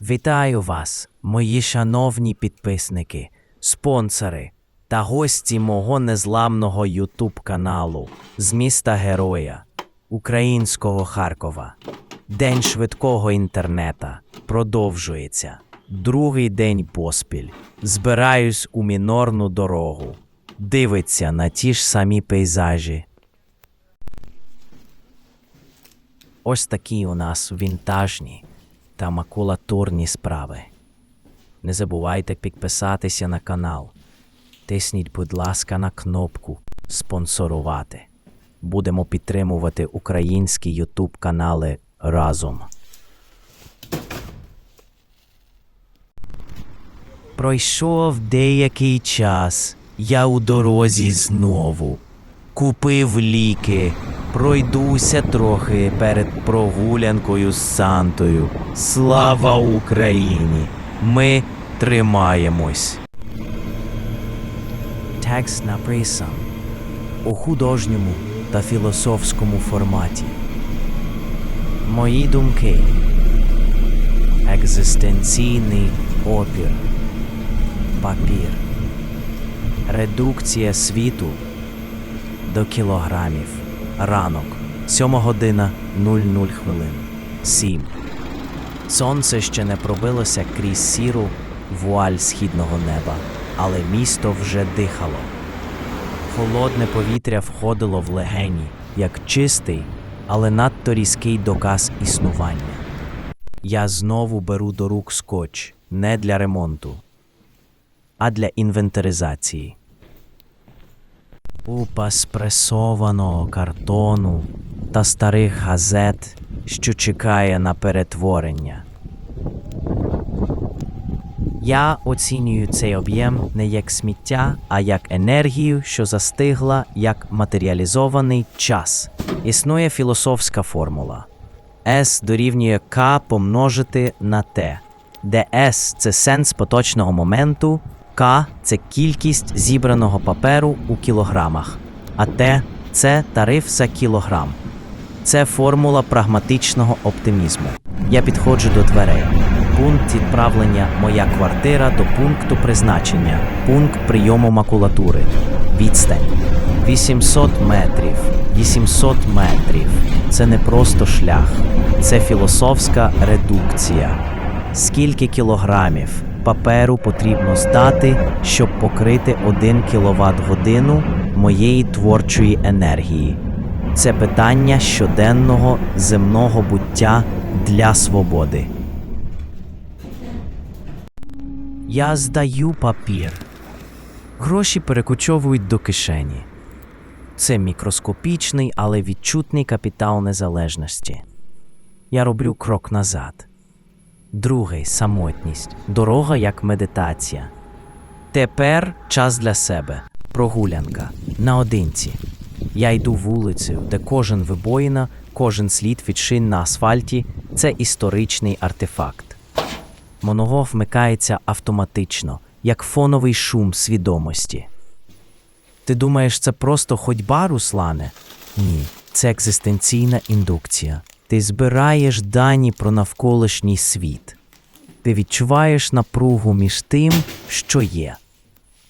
Вітаю вас, мої шановні підписники, спонсори та гості мого незламного Ютуб каналу з міста Героя, українського Харкова. День швидкого інтернета продовжується. Другий день поспіль. Збираюсь у мінорну дорогу. Дивиться на ті ж самі пейзажі. Ось такі у нас вінтажні та макулатурні справи. Не забувайте підписатися на канал. Тисніть, будь ласка, на кнопку спонсорувати. Будемо підтримувати українські Ютуб канали разом. Пройшов деякий час. Я у дорозі знову. Купив ліки, пройдуся трохи перед прогулянкою з Сантою. Слава Україні! Ми тримаємось. Текст написан у художньому та філософському форматі. Мої думки. Екзистенційний опір. Папір. Редукція світу до кілограмів. Ранок. 7 година 00 хвилин. 7. Сонце ще не пробилося крізь сіру вуаль східного неба, але місто вже дихало. Холодне повітря входило в легені, як чистий, але надто різкий доказ існування. Я знову беру до рук скотч не для ремонту, а для інвентаризації. Купа спресованого картону та старих газет, що чекає на перетворення. Я оцінюю цей об'єм не як сміття, а як енергію, що застигла як матеріалізований час. Існує філософська формула. S дорівнює K помножити на T, де S це сенс поточного моменту, K це кількість зібраного паперу у кілограмах, а T це тариф за кілограм. Це формула прагматичного оптимізму. Я підходжу до дверей. Пункт відправлення моя квартира до пункту призначення, пункт прийому макулатури. Відстань 800 метрів. 800 метрів. Це не просто шлях, це філософська редукція. Скільки кілограмів паперу потрібно здати, щоб покрити 1 кВт годину моєї творчої енергії? Це питання щоденного земного буття для свободи. Я здаю папір. Гроші перекочовують до кишені. Це мікроскопічний, але відчутний капітал незалежності. Я роблю крок назад. Другий самотність. Дорога як медитація. Тепер час для себе. Прогулянка. Наодинці. Я йду вулицею, де кожен вибоїна, кожен слід від шин на асфальті це історичний артефакт. Монолог вмикається автоматично, як фоновий шум свідомості. Ти думаєш, це просто ходьба, Руслане? Ні, це екзистенційна індукція. Ти збираєш дані про навколишній світ. Ти відчуваєш напругу між тим, що є.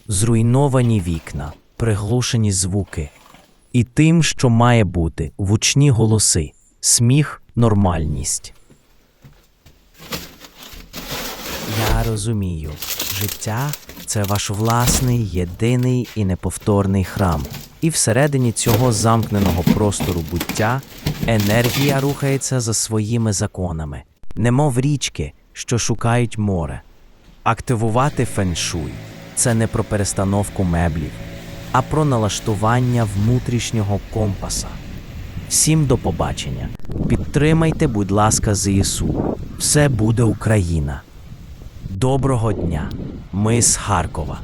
Зруйновані вікна, приглушені звуки, і тим, що має бути гучні голоси, сміх, нормальність. Я розумію, життя це ваш власний, єдиний і неповторний храм. І всередині цього замкненого простору буття енергія рухається за своїми законами, немов річки, що шукають море. Активувати феншуй це не про перестановку меблів, а про налаштування внутрішнього компаса. Всім до побачення. Підтримайте, будь ласка, ЗСУ. Все буде Україна. Доброго дня. Ми з Харкова.